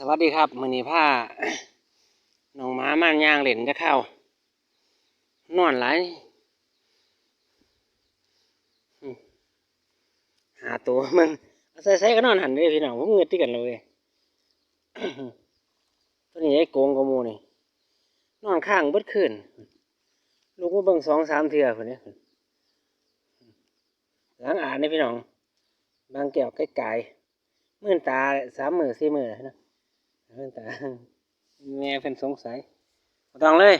สวัสดีครับมือนี้ผ้าน้องหมาม่านย่างเหล่นจะเข้านอนหลหาตัวมันเอาใส่ใส่ก็นอนหันเลยพี่น้องผมเงือดที่กันเลยตัวนี้ไอ้โกงกว่าหมูนี่นอนข้างเบิดคืนลูกว่าเบิ่งสองสามเทื่อคนนี้หลังอ่านนี่พี่น้อง บางแก้วใกลๆมื่นตาสามมือสี่มือนะ เพิ่นตาแม่เพิ่นสงสัยบ่ต้องเลย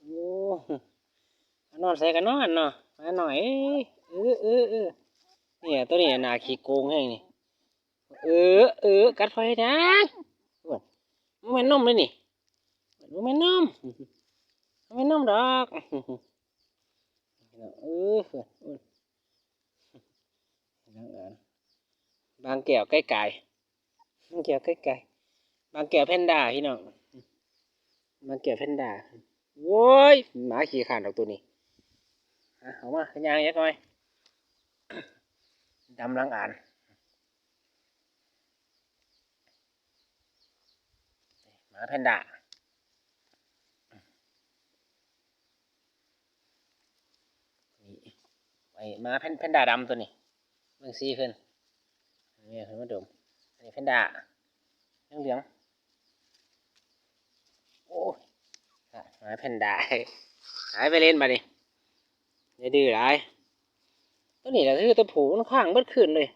โอ้นอนใส่กันนอนเนาะมาหน่อยเออเออเออเนี่ยตัวนี้น่าขี้โกงแห้งนี่เออเออกัดไฟนะโอ้ยมันแม่นนมเลยนี่มันแม่นนมมันแม่นนมดอกเออเออบางแก้วใกล้ไก่บางแก้วใกล้ๆบางแก้วแพนด้าพี่น้องบางแก้วแพนด้าโว้ยหมาขี่ขานดอกตัวนี้อะเอามาขยางยักหน่อยดำลังอ่านหมาแพนด้าไอ้หมาแพนแพนด้าดำตัวนี้เบิ่งซีเพิ่นนี่เพิ่นมาดม พนด้าเหลืองเหลืองโอ้ยหมาแพนด้าหายไปเล่นมาดิอย่าดื้อหลายตัวนี้แหละคือตัวผูมันข้างเบิดขึ้นเลย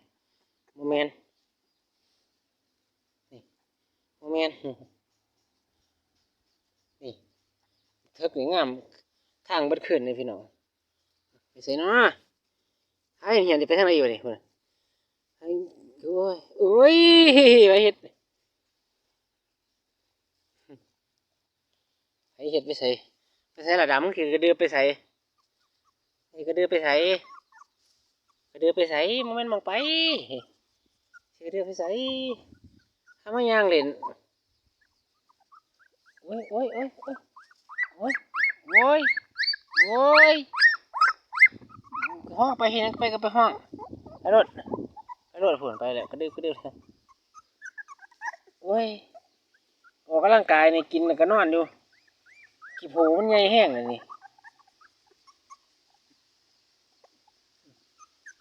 โมเมนนี่โมเมนนี่เทิกนี่งามข้างเบิดขึ้นเลยพี่น้องไปใส่เนาะให้เหียนจะไปทางไหนอยู่นี่พุ่น โอ้ยโอ้ยไปเห็ดไปเห็ดไปใส่ไปใส่ระดับมันคือกระเดือไปใส่ไอ้กระเดือไปใส่กระเดือไปใส่มันเป็นมองไปกระเดือไปใส่ทำไมย่างเล่นโอ้ยโอ้ยโอ้ยโอ้ยโอ้ยโอ้ยห้องไปเห็นไปก็ไปห้องไอ้รถ ระโดดผุนไปแหล้วกระดึ๊บกระดึ๊บโอ้ยออกกำลังกายในกินแล้วก็นอนอยู่ขี้โผมันใหญ่แห้งเลยนี่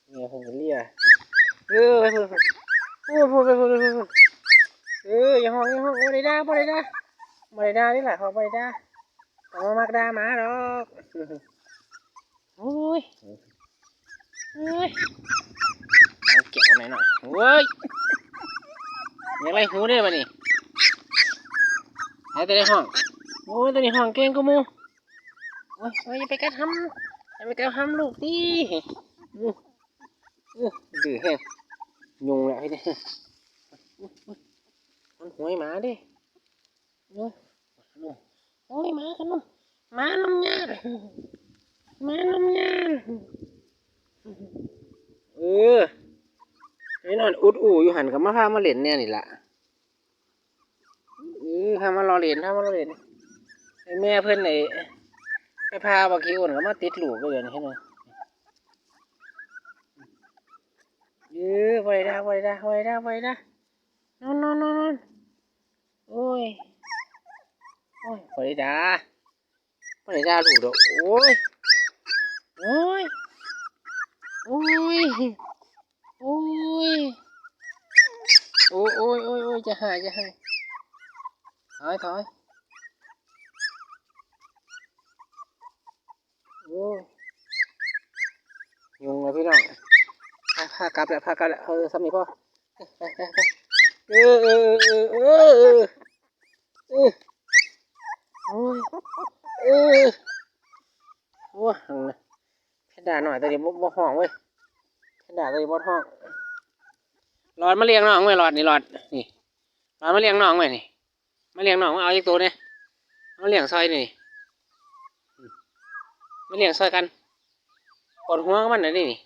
เนี่ยผมเลียเออไปพูดพูดพูดไปพูดไปพูดเอออย่าห้องอย่าห้องโอ้ได้ด่าบ่ได้ด่าบ่ได้ด่านี่แหละเขาบ่ได้ด่าต้องมามักด่ามาดอกโอ้ยเอ้ย เกี่ยวหน่อยหน่อยเว้ยยังไรหูได้ปะนี่ไอ้ตัวนี้ห้องโอ้ยตัวนี้ห้องเก่งกูมูโอ้ยโอ้ยไปกระทำอย่าไปกระทำลูกดิอื้ออื้ดื้อแฮงยุงแหละพี่เนี่ยมันหวยหมาดิโอ้ยโอ้ยหมากันนุ่มหมาน้ำยาหมาน้ำยาเออ ไอ้นอนอุดอูอยู่หันกับมาพามาเล่นเนี่ยนี่ละเออพามารอเล่นพามารอเล่นไอแม่เพื่อนไอ้ไปพาบากี้อ้นก็มาติดหลูกก็เลยนี่เห็นไหมเออไปได้ไปได้ไปได้ไปได้นอนนอนนอนนอนโอ้ยโอ้ยไปได้ไปได้ลูกดอกโอ้ยโอ้ยโอ้ย ยโอ้ยโอ้ยโอ้ยโอ้ยจะหายจะหายถอยถอยโอ้ยุงเลยพี่น้องพาพากลับแล้วพากลับแล้วเออสามีพ่อเออเออเออเออเออเออโอ้ยเออโอ้ยแค่ด่าหน่อยแต่เดี๋ยวบ่ห้องเว้ยขนาดเลยบดห้อง หลอดมาเลี้ยงน้องไว้หลอดนี่หลอดนี่หลอดมาเลี้ยงน้องไว้นี่มาเลี้ยงน้องมาเอาอีกตัวเนี่ยมาเลี้ยงซอยนี่มาเลี้ยงซอยกันปวดหัวกับมันนะนี่นี่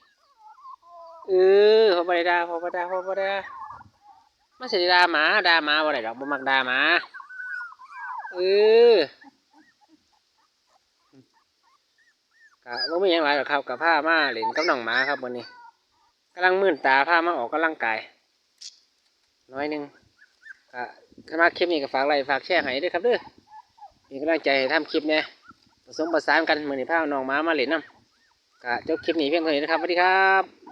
เออพอปดาพอปดาพอปดามาเสียดาหมาดาหมาบ่ได้ดอกบ่มักดาหมาเออกะบ่มีหยังหลายหรอกครับกับผ้ามาเล่นกับน้องหมาครับวันนี้กำลังมื่นตาพามาออกกำลังกาย น้อยหนึ่งก็ถ้าดคลิปนี้ก็ฝากไลค์ฝากแชร์ให้ด้วยครับเด้อมีกำลังใจให้ทำคลิปเนี่ยผสมประสานกันเหมือนที่พาน้องม้ามาเล่นน้ำก็จบคลิปนี้เพียงเท่านี้นะครับสวัสดีครับ